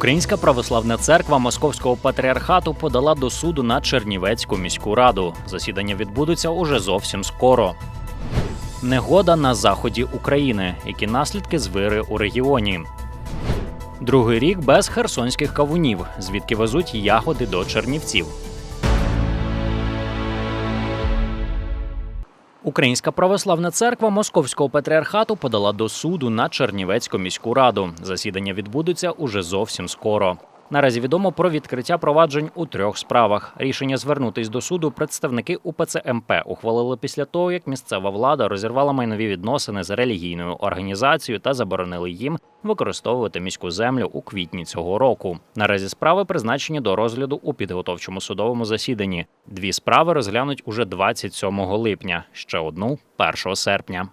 Українська православна церква Московського патріархату подала до суду на Чернівецьку міську раду. Засідання відбудуться уже зовсім скоро. Негода на заході України. Які наслідки звири у регіоні? Другий рік без херсонських кавунів, звідки везуть ягоди до Чернівців. Українська православна церква Московського патріархату подала до суду на Чернівецьку міську раду. Засідання відбудеться уже зовсім скоро. Наразі відомо про відкриття проваджень у трьох справах. Рішення звернутись до суду представники УПЦ МП ухвалили після того, як місцева влада розірвала майнові відносини з релігійною організацією та заборонили їм використовувати міську землю у квітні цього року. Наразі справи призначені до розгляду у підготовчому судовому засіданні. Дві справи розглянуть уже 27 липня, ще одну 1 серпня.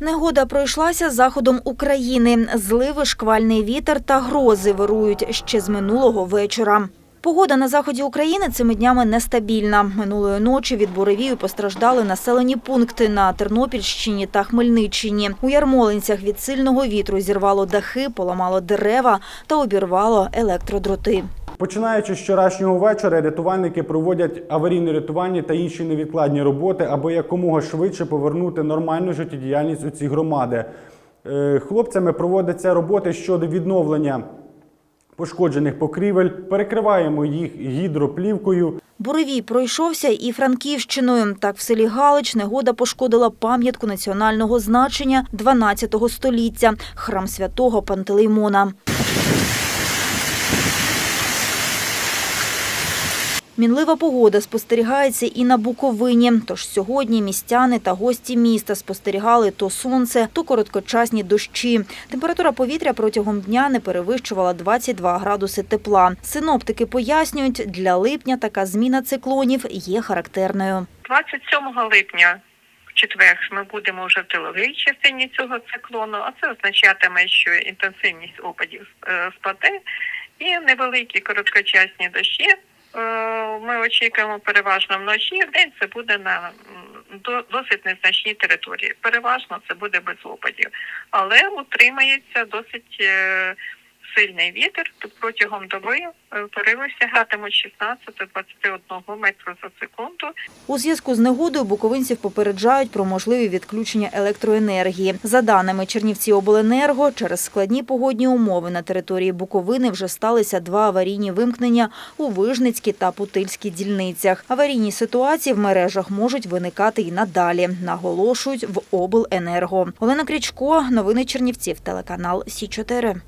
Негода пройшлася заходом України. Зливи, шквальний вітер та грози вирують ще з минулого вечора. Погода на заході України цими днями нестабільна. Минулої ночі від буревію постраждали населені пункти на Тернопільщині та Хмельниччині. У Ярмолинцях від сильного вітру зірвало дахи, поламало дерева та обірвало електродроти. Починаючи з вчорашнього вечора, рятувальники проводять аварійно-рятувальні та інші невідкладні роботи, аби якомога швидше повернути нормальну життєдіяльність у ці громади. Е, Хлопцями проводяться роботи щодо відновлення пошкоджених покрівель, перекриваємо їх гідроплівкою. Буревій пройшовся і Франківщиною. Так, в селі Галич негода пошкодила пам'ятку національного значення 12 століття – храм святого Пантелеймона. Мінлива погода спостерігається і на Буковині. Тож сьогодні містяни та гості міста спостерігали то сонце, то короткочасні дощі. Температура повітря протягом дня не перевищувала 22 градуси тепла. Синоптики пояснюють, для липня така зміна циклонів є характерною. 27 липня в четвер ми будемо вже в тиловій частині цього циклону, а це означатиме, що інтенсивність опадів е, спаде і невеликі короткочасні дощі. Е, Ми очікуємо переважно вночі. В день це буде на до- досить незначній території. Переважно це буде без опадів, але утримається досить е, сильний вітер. Тут протягом доби пориви сягатимуть 16-21 метру за секунду. У зв'язку з негодою буковинців попереджають про можливі відключення електроенергії. За даними Чернівці обленерго, через складні погодні умови на території Буковини вже сталися два аварійні вимкнення у Вижницькій та Путильській дільницях. Аварійні ситуації в мережах можуть виникати і надалі, наголошують в обленерго. Олена Крічко, новини Чернівців, телеканал Сі 4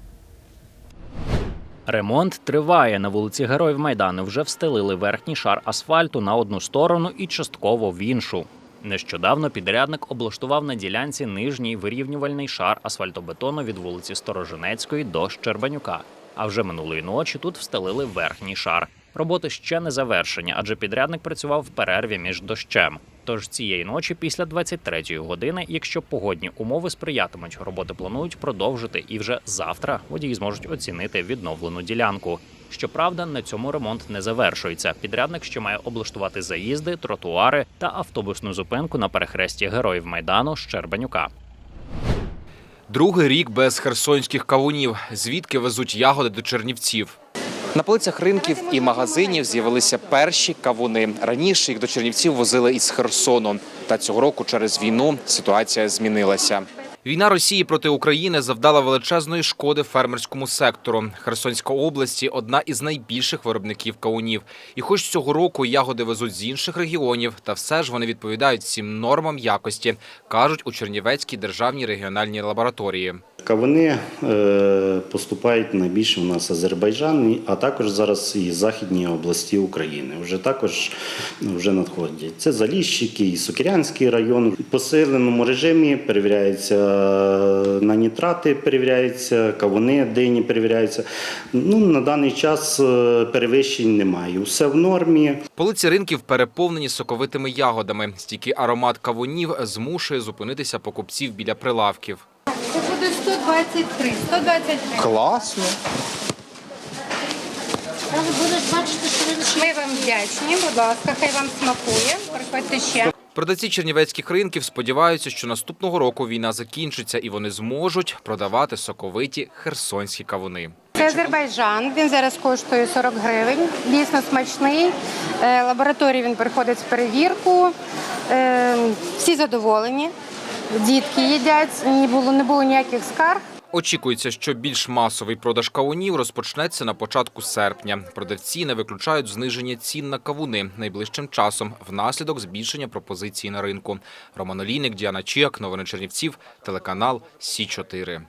Ремонт триває. На вулиці Героїв Майдану вже встелили верхній шар асфальту на одну сторону і частково в іншу. Нещодавно підрядник облаштував на ділянці нижній вирівнювальний шар асфальтобетону від вулиці Сторожинецької до Щербанюка. А вже минулої ночі тут встелили верхній шар. Роботи ще не завершені, адже підрядник працював в перерві між дощем. Тож цієї ночі, після 23-ї години, якщо погодні умови сприятимуть, роботи планують продовжити, і вже завтра водії зможуть оцінити відновлену ділянку. Щоправда, на цьому ремонт не завершується. Підрядник ще має облаштувати заїзди, тротуари та автобусну зупинку на перехресті героїв майдану Щербанюка. Другий рік без херсонських кавунів. Звідки везуть ягоди до Чернівців? На полицях ринків і магазинів з'явилися перші кавуни. Раніше їх до Чернівців возили із Херсону. Та цього року через війну ситуація змінилася. Війна Росії проти України завдала величезної шкоди фермерському сектору. Херсонська області одна із найбільших виробників кавунів. І хоч цього року ягоди везуть з інших регіонів, та все ж вони відповідають всім нормам якості, кажуть у Чернівецькій державній регіональній лабораторії. Кавуни е, поступають найбільше у нас Азербайджан, а також зараз і західні області України. Вже також ну, вже надходять. Це Заліщики, і Сокирянський район. В посиленому режимі перевіряються на нітрати, перевіряються, кавуни дині перевіряються. Ну, на даний час е, перевищень немає. Все в нормі. Полиці ринків переповнені соковитими ягодами. Стійкий аромат кавунів змушує зупинитися покупців біля прилавків. Це буде 123. 123. Класно. Ми вам вдячні, будь ласка, хай вам смакує. Приходьте ще. Продавці чернівецьких ринків сподіваються, що наступного року війна закінчиться і вони зможуть продавати соковиті херсонські кавуни. Це Азербайджан. Він зараз коштує 40 гривень. Дійсно смачний. Е, Лабораторії він приходить з перевірку. Е, Всі задоволені. Дітки їдять, не було, не було ніяких скарг. Очікується, що більш масовий продаж кавунів розпочнеться на початку серпня. Продавці не виключають зниження цін на кавуни найближчим часом внаслідок збільшення пропозиції на ринку. Роман Олійник, Діана Чіак, новини Чернівців, телеканал Сі 4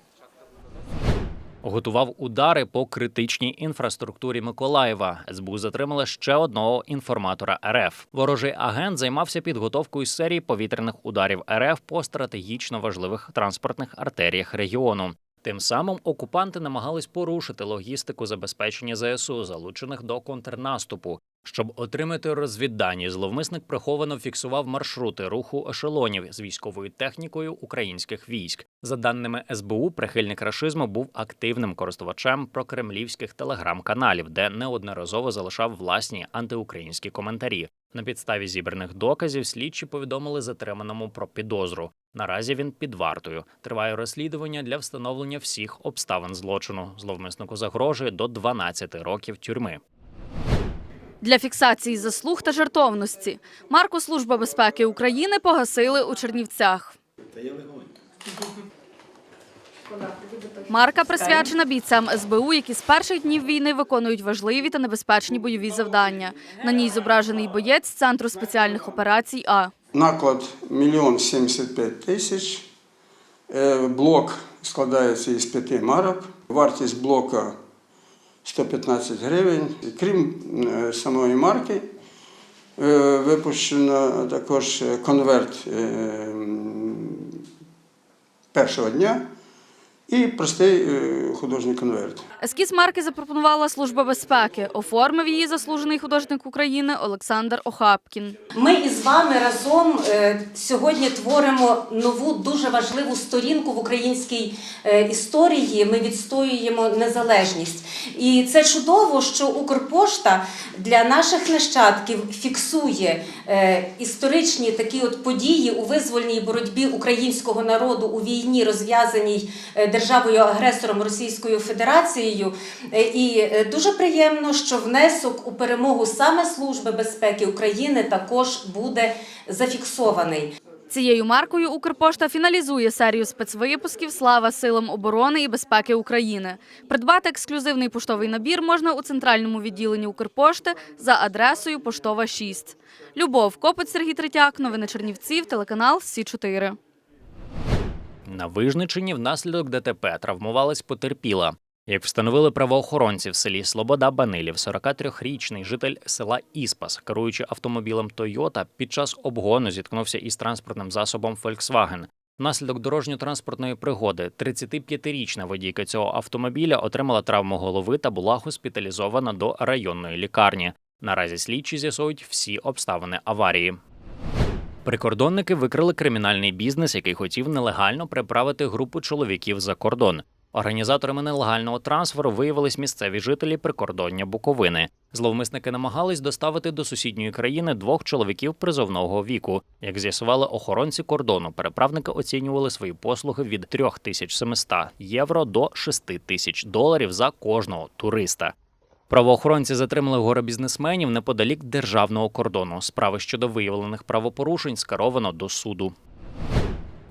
Готував удари по критичній інфраструктурі Миколаєва. СБУ затримала ще одного інформатора РФ. Ворожий агент займався підготовкою серії повітряних ударів РФ по стратегічно важливих транспортних артеріях регіону. Тим самим окупанти намагались порушити логістику забезпечення ЗСУ, залучених до контрнаступу. Щоб отримати розвіддані, зловмисник приховано фіксував маршрути руху ешелонів з військовою технікою українських військ. За даними СБУ, прихильник рашизму був активним користувачем прокремлівських телеграм-каналів, де неодноразово залишав власні антиукраїнські коментарі. На підставі зібраних доказів слідчі повідомили затриманому про підозру. Наразі він під вартою. Триває розслідування для встановлення всіх обставин злочину. Зловмиснику загрожує до 12 років тюрми. Для фіксації заслуг та жертовності марку Служба безпеки України погасили у Чернівцях. Марка присвячена бійцям СБУ, які з перших днів війни виконують важливі та небезпечні бойові завдання. На ній зображений боєць Центру спеціальних операцій А. Наклад 1 75 тисяч. Е, Блок складається із п'яти марок. Вартість блока 115 гривень. Крім е, самої марки, е, випущено також конверт першого дня і простий е, художній конверт. Ескіз марки запропонувала Служба безпеки. Оформив її заслужений художник України Олександр Охапкін. Ми із вами разом е, сьогодні творимо нову дуже важливу сторінку в українській е, історії. Ми відстоюємо незалежність. І це чудово, що Укрпошта для наших нащадків фіксує історичні такі от події у визвольній боротьбі українського народу у війні, розв'язаній е, державою-агресором Російською Федерацією. Е, І е, дуже приємно, що внесок у перемогу саме Служби безпеки України також буде зафіксований. Цією маркою Укрпошта фіналізує серію спецвипусків Слава силам оборони і безпеки України. Придбати ексклюзивний поштовий набір можна у центральному відділенні Укрпошти за адресою Поштова 6. Любов Копець Сергій Третяк. Новини Чернівців. Телеканал Сі 4 На Вижничині внаслідок ДТП травмувалась потерпіла. Як встановили правоохоронці в селі Слобода Банилів, 43-річний житель села Іспас, керуючи автомобілем Тойота, під час обгону зіткнувся із транспортним засобом Volkswagen. Внаслідок дорожньо-транспортної пригоди 35-річна водійка цього автомобіля отримала травму голови та була госпіталізована до районної лікарні. Наразі слідчі з'ясують всі обставини аварії. Прикордонники викрили кримінальний бізнес, який хотів нелегально переправити групу чоловіків за кордон. Організаторами нелегального трансферу виявились місцеві жителі прикордоння Буковини. Зловмисники намагались доставити до сусідньої країни двох чоловіків призовного віку. Як з'ясували охоронці кордону, переправники оцінювали свої послуги від 3700 євро до 6000 доларів за кожного туриста. Правоохоронці затримали горе бізнесменів неподалік державного кордону. Справи щодо виявлених правопорушень скеровано до суду.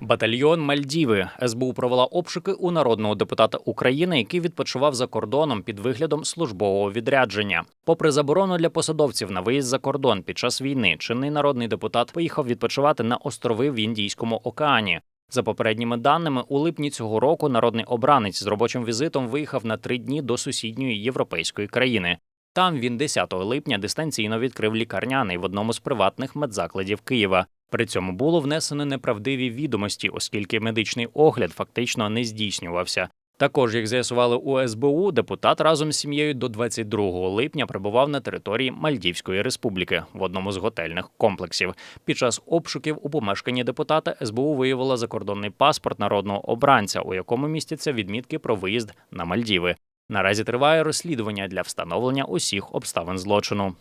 Батальйон Мальдіви СБУ провела обшуки у народного депутата України, який відпочивав за кордоном під виглядом службового відрядження. Попри заборону для посадовців на виїзд за кордон під час війни, чинний народний депутат поїхав відпочивати на острови в Індійському океані. За попередніми даними, у липні цього року народний обранець з робочим візитом виїхав на три дні до сусідньої європейської країни. Там він 10 липня дистанційно відкрив лікарняний в одному з приватних медзакладів Києва. При цьому було внесено неправдиві відомості, оскільки медичний огляд фактично не здійснювався. Також, як з'ясували у СБУ, депутат разом з сім'єю до 22 липня прибував на території Мальдівської республіки в одному з готельних комплексів. Під час обшуків у помешканні депутата СБУ виявила закордонний паспорт народного обранця, у якому містяться відмітки про виїзд на Мальдіви. Наразі триває розслідування для встановлення усіх обставин злочину.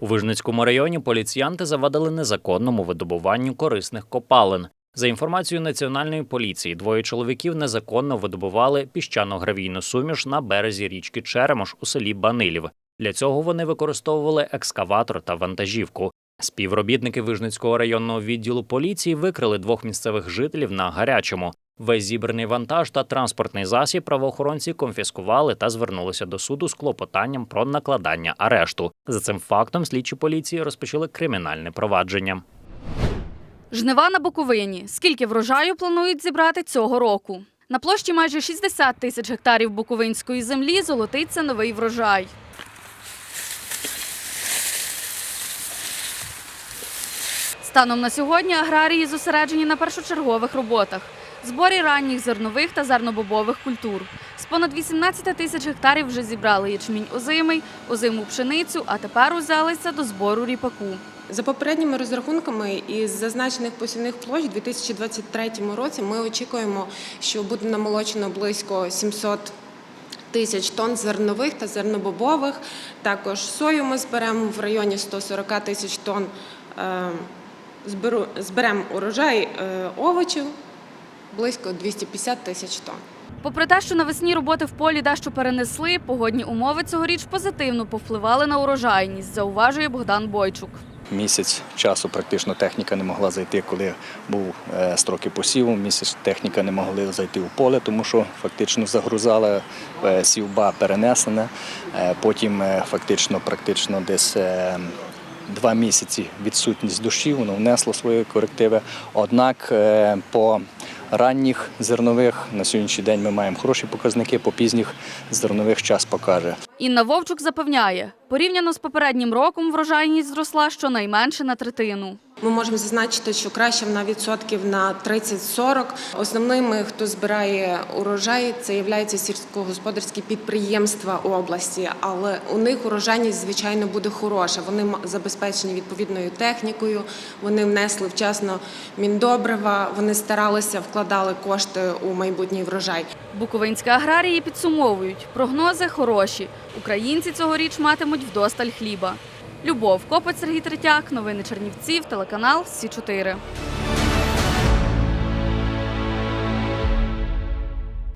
У Вижницькому районі поліціянти завадили незаконному видобуванню корисних копалин. За інформацією національної поліції, двоє чоловіків незаконно видобували піщано-гравійну суміш на березі річки Черемош у селі Банилів. Для цього вони використовували екскаватор та вантажівку. Співробітники Вижницького районного відділу поліції викрили двох місцевих жителів на гарячому. Весь зібраний вантаж та транспортний засіб правоохоронці конфіскували та звернулися до суду з клопотанням про накладання арешту. За цим фактом слідчі поліції розпочали кримінальне провадження. Жнива на Буковині. Скільки врожаю планують зібрати цього року? На площі майже 60 тисяч гектарів буковинської землі золотиться новий врожай. Станом на сьогодні аграрії зосереджені на першочергових роботах зборі ранніх зернових та зернобобових культур. З понад 18 тисяч гектарів вже зібрали ячмінь озимий, озиму пшеницю, а тепер узялися до збору ріпаку. За попередніми розрахунками із зазначених посівних площ у 2023 році ми очікуємо, що буде намолочено близько 700 тисяч тонн зернових та зернобобових. Також сою ми зберемо в районі 140 тисяч тонн. Е, Зберемо урожай е, овочів близько 250 тисяч тонн. Попри те, що навесні роботи в полі дещо перенесли, погодні умови цьогоріч позитивно повпливали на урожайність, зауважує Богдан Бойчук. Місяць часу практично техніка не могла зайти, коли був е, строки посіву. Місяць техніка не могла зайти в поле, тому що фактично загрузала е, сівба перенесена. Е, Потім фактично, практично десь. Два місяці відсутність дощів, воно внесло свої корективи. Однак по ранніх зернових на сьогоднішній день ми маємо хороші показники, по пізніх зернових час покаже. Інна Вовчук запевняє, порівняно з попереднім роком врожайність зросла щонайменше на третину. Ми можемо зазначити, що краще на відсотків на 30-40. Основними, хто збирає урожай, це являються сільськогосподарські підприємства області, але у них урожайність, звичайно, буде хороша. Вони забезпечені відповідною технікою, вони внесли вчасно міндобрива, вони старалися, вкладали кошти у майбутній врожай. Буковинські аграрії підсумовують, прогнози хороші. Українці цьогоріч матимуть вдосталь хліба. Любов Копець, Сергій Третяк, новини Чернівців, телеканал Сі 4